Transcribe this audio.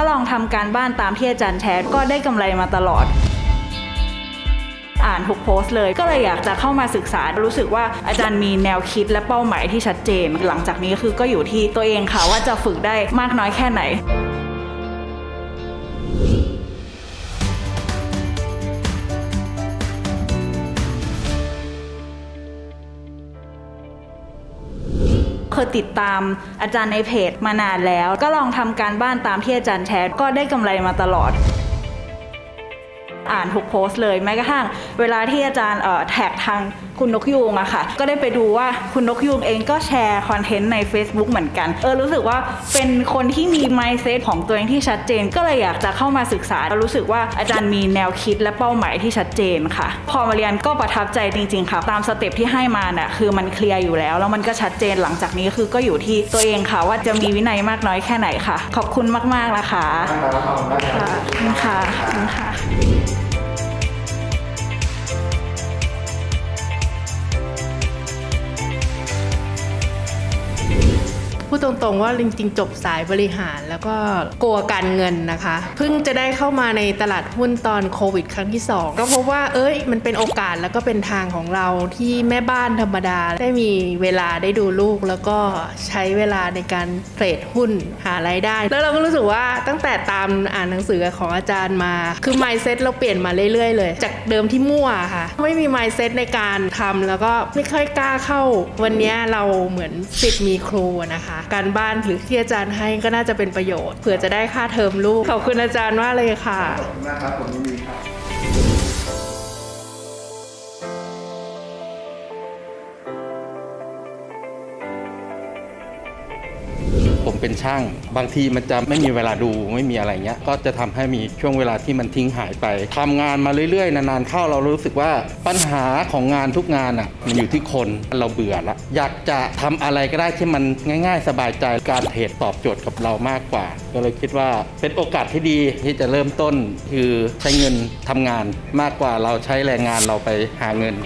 ก็ลองทำการบ้านตามที่อาจารย์แชร์ก็ได้กำไรมาตลอด อ่านทุกโพสต์เลย ก็เลยอยากจะเข้ามาศึกษารู้สึกว่าอาจารย์มีแนวคิดและเป้าหมายที่ชัดเจน หลังจากนี้คือก็อยู่ที่ตัวเองค่ะว่าจะฝึกได้มากน้อยแค่ไหน คยติดตามอาจารย์ในเพจมานานแล้ว ก็ลองทำการบ้านตามที่อาจารย์แชร์ก็ได้กำไรมาตลอด อ่านทุกโพสต์เลยแม้กระทั่งเวลาที่อาจารย์แท็กทางคุณนกยูงอะค่ะ ก็ได้ไปดูว่าคุณนกยูงเองก็แชร์คอนเทนต์ใน Facebook เหมือนกัน เออรู้สึกว่าเป็นคนที่มี mindset ของตัวเองที่ชัดเจน ก็เลยอยากจะเข้ามาศึกษารู้สึกว่าอาจารย์มีแนวคิดและเป้าหมายที่ชัดเจนค่ะ พอมาเรียนก็ประทับใจจริง ๆ ค่ะ ตามสเต็ปที่ให้มาน่ะคือมันเคลียร์อยู่แล้ว แล้วมันก็ชัดเจนหลังจากนี้คือก็อยู่ที่ตัวเองค่ะว่าจะมีวินัยมากน้อยแค่ไหนค่ะ ขอบคุณมากๆนะคะ ครับขอบคุณมากคค่ะรับขอบคุณค่ะ พูดตรงๆว่าจริงๆจบสายบริหารแล้วก็กลัวการเงินนะคะ เพิ่งจะได้เข้ามาในตลาดหุ้นตอนโควิด ครั้งที่ 2 ก็พราะว่าเอ้ย มันเป็นโอกาสแล้วก็เป็นทางของเราที่แม่บ้านธรรมดา ได้มีเวลาได้ดูลูก แล้วก็ใช้เวลาในการเทรดหุ้นหารายได้ แล้วเราก็รู้สึกว่าตั้งแต่ตามอ่านหนังสือของอาจารย์มา คือ mindset เราเปลี่ยนมาเรื่อยๆ เลย จากเดิมที่มั่วค่ะ ไม่มี mindset ในการทำแล้วก็ไม่ค่อยกล้าเข้า วันนี้เราเหมือนสิทธิ์มีครูนะคะการบ้านหรือที่อาจารย์ให้ก็น่าจะเป็นประโยชน์เผื่อจะได้ค่าเทอมลูกขอบคุณอาจารย์มากเลยค่ะขอบคุณมากครับผมยินดีครับ ผมเป็นช่าง บางทีมันจะไม่มีเวลาดูไม่มีอะไรเงี้ยก็จะทำให้มีช่วงเวลาที่มันทิ้งหายไปทำงานมาเรื่อยๆ นานๆเข้าเรารู้สึกว่าปัญหาของงานทุกงานอะมันอยู่ที่คนเราเบื่อละอยากจะทำอะไรก็ได้ที่มันง่าย ๆ สบายใจการเทรดตอบโจทย์กับเรามากกว่า ก็เลยคิดว่าเป็นโอกาสที่ดีที่จะเริ่มต้นคือใช้เงินทำงานมากกว่าเราใช้แรงงานเราไปหาเงิน